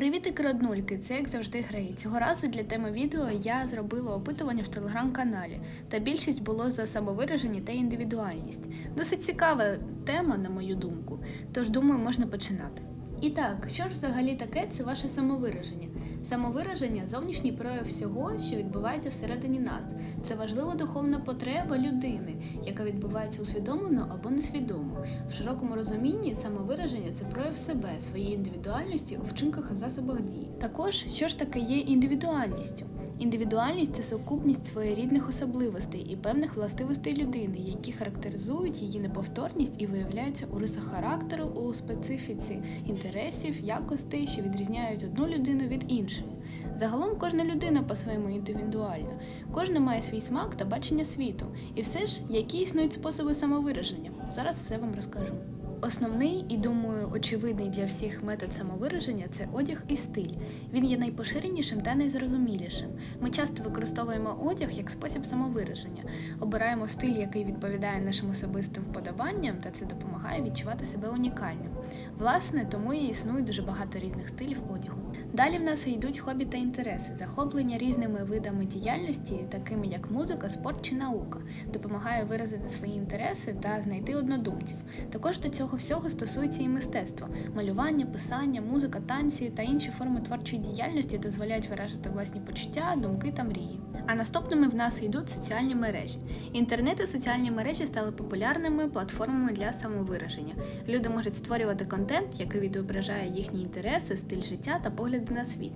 Привіт, роднульки! Це як завжди Грей. Цього разу для теми відео я зробила опитування в телеграм-каналі, та більшість було за самовираження та індивідуальність. Досить цікава тема, на мою думку, тож думаю, можна починати. І так, що ж взагалі таке це ваше самовираження? Самовираження зовнішній прояв всього, що відбувається всередині нас. Це важлива духовна потреба людини, яка відбувається усвідомлено або несвідомо. В широкому розумінні самовираження це прояв себе, своєї індивідуальності у вчинках і засобах дії. Також що ж таке є індивідуальністю? Індивідуальність це сукупність своєрідних особливостей і певних властивостей людини, які характеризують її неповторність і виявляються у рисах характеру, у специфіці інтересів, якостей, що відрізняють одну людину від іншої. Загалом кожна людина по-своєму індивідуальна, кожна має свій смак та бачення світу. І все ж, які існують способи самовираження? Зараз все вам розкажу. Основний і думаю, очевидний для всіх метод самовираження це одяг і стиль. Він є найпоширенішим та найзрозумілішим. Ми часто використовуємо одяг як спосіб самовираження, обираємо стиль, який відповідає нашим особистим вподобанням, та це допомагає відчувати себе унікальним. Власне, тому і існує дуже багато різних стилів одягу. Далі в нас йдуть хобі та інтереси, захоплення різними видами діяльності, такими як музика, спорт чи наука, допомагає виразити свої інтереси та знайти однодумців. Також до цього всього стосується і мистецтво, малювання, писання, музика, танці та інші форми творчої діяльності дозволяють виражати власні почуття, думки та мрії. А наступними в нас йдуть соціальні мережі. Інтернет і соціальні мережі стали популярними платформами для самовираження. Люди можуть створювати контент, який відображає їхні інтереси, стиль життя та погляди на світ.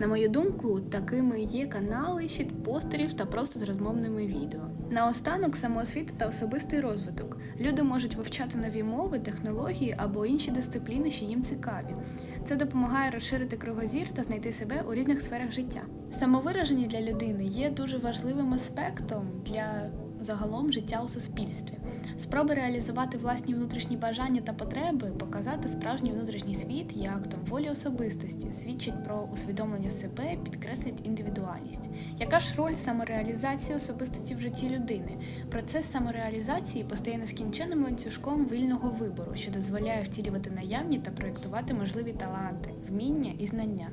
На мою думку, такими є канали, щит постерів та просто з розмовними відео. Наостанок самоосвіта та особистий розвиток. Люди можуть вивчати нові мови, технології або інші дисципліни, що їм цікаві. Це допомагає розширити кругозір та знайти себе у різних сферах життя. Самовираження для людини є дуже важливим аспектом для загалом життя у суспільстві. Спроби реалізувати власні внутрішні бажання та потреби, показати справжній внутрішній світ є актом волі особистості, свідчить про усвідомлення себе, підкреслюють індивідуальність. Яка ж роль самореалізації особистості в житті людини? Процес самореалізації постає нескінченним ланцюжком вільного вибору, що дозволяє втілювати наявні та проєктувати можливі таланти, вміння і знання.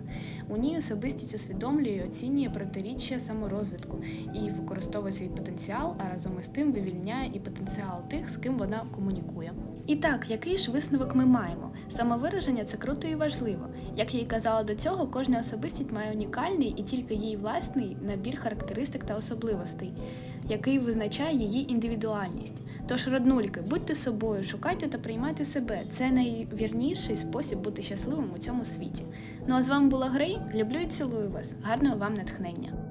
У ній особистість усвідомлює і оцінює протиріччя саморозвитку і використовує свій потенціал, а разом із тим вивільняє і потенціал тих, з ким вона комунікує. І так, який ж висновок ми маємо? Самовираження це круто і важливо. Як я й казала до цього, кожна особистість має унікальний і тільки їй власний набір характеристик та особливостей, який визначає її індивідуальність. Тож, роднульки, будьте собою, шукайте та приймайте себе. Це найвірніший спосіб бути щасливим у цьому світі. Ну а з вами була Грей. Люблю і цілую вас. Гарного вам натхнення!